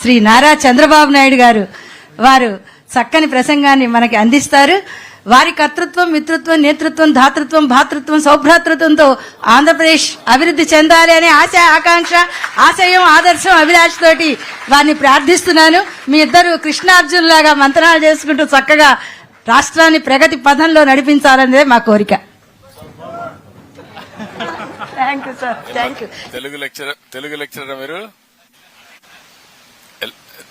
శ్రీ నారా చంద్రబాబు నాయుడు గారు వారు చక్కని ప్రసంగాన్ని మనకి అందిస్తారు. వారి కర్తృత్వం మిత్రత్వం నేతృత్వం ధాతృత్వం భాతృత్వం సౌభ్రాతృత్వంతో ఆంధ్రప్రదేశ్ అభివృద్ధి చెందాలి అనే ఆశ ఆకాంక్ష ఆశయం ఆదర్శం అభిలాష తోటి వారిని ప్రార్థిస్తున్నాను. మీ ఇద్దరు కృష్ణార్జున్ లాగా మంత్రాలు చేసుకుంటూ చక్కగా రాష్ట్రాన్ని ప్రగతి పథంలో నడిపించాలనేదే మా కోరిక. Thank you sir thank you Telugu lecture Telugu లెక్చరరా మీరు?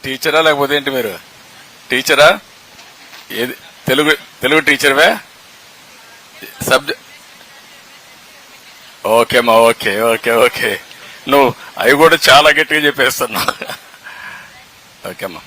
టీచరా లేకపోతే ఏంటి మీరు? టీచరా? ఏది? తెలుగు తెలుగు టీచర్వే? సబ్జెక్ట్ ఓకేమ్మా ఓకే ఓకే ఓకే. నువ్వు అవి కూడా చాలా గట్టిగా చెప్పేస్తున్నావు. ఓకేమ్మా